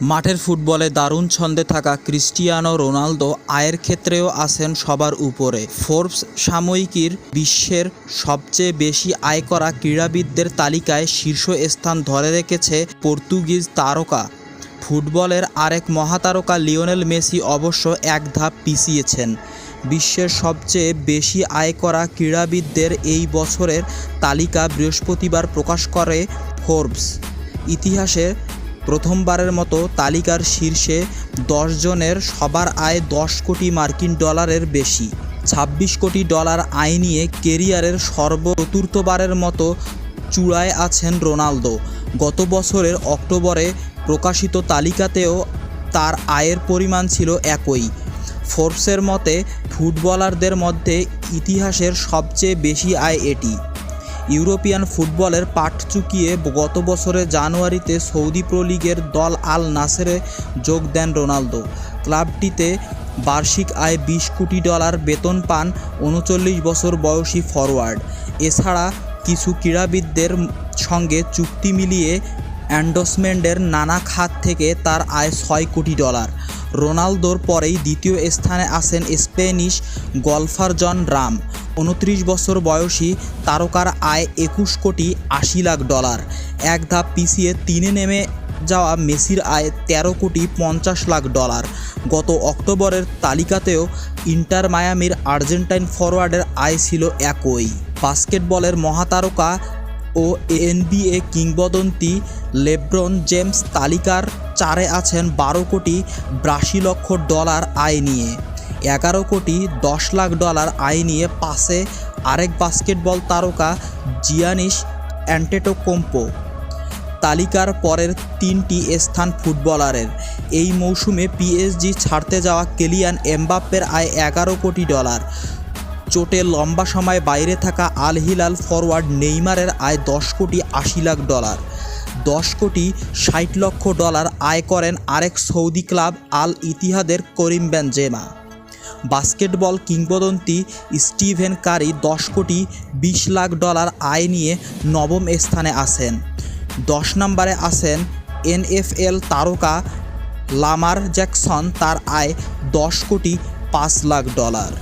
মাঠের ফুটবলে দারুণ ছন্দে থাকা ক্রিস্টিয়ানো রোনালদো আয়ের ক্ষেত্রেও আছেন সবার উপরে। ফোর্বস সাময়িকীর বিশ্বের সবচেয়ে বেশি আয় করা ক্রীড়াবিদদের তালিকায় শীর্ষ স্থান ধরে রেখেছে পর্তুগিজ তারকা। ফুটবলের আরেক মহাতারকা লিওনেল মেসি অবশ্য এক ধাপ পিছিয়েছেন। বিশ্বের সবচেয়ে বেশি আয় করা ক্রীড়াবিদদের এই বছরের তালিকা বৃহস্পতিবার প্রকাশ করে ফোর্বস। ইতিহাসে প্রথমবারের মতো তালিকার শীর্ষে জনের সবার আয় দশ কোটি মার্কিন ডলারের বেশি। ছাব্বিশ কোটি ডলার আয় নিয়ে কেরিয়ারের সর্ব চতুর্থবারের মতো চূড়ায় আছেন রোনালদো। গত বছরের অক্টোবরে প্রকাশিত তালিকাতেও তার আয়ের পরিমাণ ছিল একই। ফোর্বসের মতে, ফুটবলারদের মধ্যে ইতিহাসের সবচেয়ে বেশি আয় এটি। ইউরোপিয়ান ফুটবলের পাঠ চুকিয়ে গত বছরের জানুয়ারিতে সৌদি প্রো লিগের দল আল নাসেরে যোগ দেন রোনালদো। ক্লাবটিতে বার্ষিক আয় বিশ কোটি ডলার বেতন পান উনচল্লিশ বছর বয়সী ফরওয়ার্ড এছাড়া কিছু ক্রীড়াবিদদের সঙ্গে চুক্তি মিলিয়ে অ্যান্ডোসমেন্টের নানা খাত থেকে তার আয় ছয় কোটি ডলার। রোনালদোর পরেই দ্বিতীয় স্থানে আছেন স্প্যানিশ গলফার জন রাম। উনত্রিশ বছর বয়সী তারকার আয় একুশ কোটি আশি লাখ ডলার। এক ধাপ পিছিয়ে তিনে নেমে যাওয়া মেসির আয় তেরো কোটি পঞ্চাশ লাখ ডলার। গত অক্টোবরের তালিকাতেও ইন্টার মায়ামির আর্জেন্টাইন ফরওয়ার্ডের আয় ছিল একই। বাস্কেটবলের মহাতারকা ও এনবিএ কিংবদন্তি লেব্রন জেমস তালিকার চারে আছেন বারো কোটি বিরাশি লক্ষ ডলার আয় নিয়ে। এগারো কোটি দশ লাখ ডলার আয় নিয়ে পাশে আরেক বাস্কেটবল তারকা জিয়ানিস অ্যান্টেটোকোম্পো। তালিকার পরের তিনটি স্থান ফুটবলারের। এই মৌসুমে পিএসজি ছাড়তে যাওয়া কেলিয়ান এমবাপ্পের আয় এগারো কোটি ডলার। চোটে লম্বা সময় বাইরে থাকা আল হিলাল ফরওয়ার্ড নেইমারের আয় দশ কোটি আশি লাখ ডলার। দশ কোটি ষাট লক্ষ ডলার আয় করেন আরেক সৌদি ক্লাব আল ইতিহাদের করিম বেনজেমা। বাস্কেটবল কিংবদন্তি স্টিভেন কারি দশ কোটি বিশ লাখ ডলার আয় নিয়ে নবম স্থানে আছেন। দশ নম্বরে আছেন এনএফএল তারকা লামার জ্যাকসন, তার আয় দশ কোটি পাঁচ লাখ ডলার।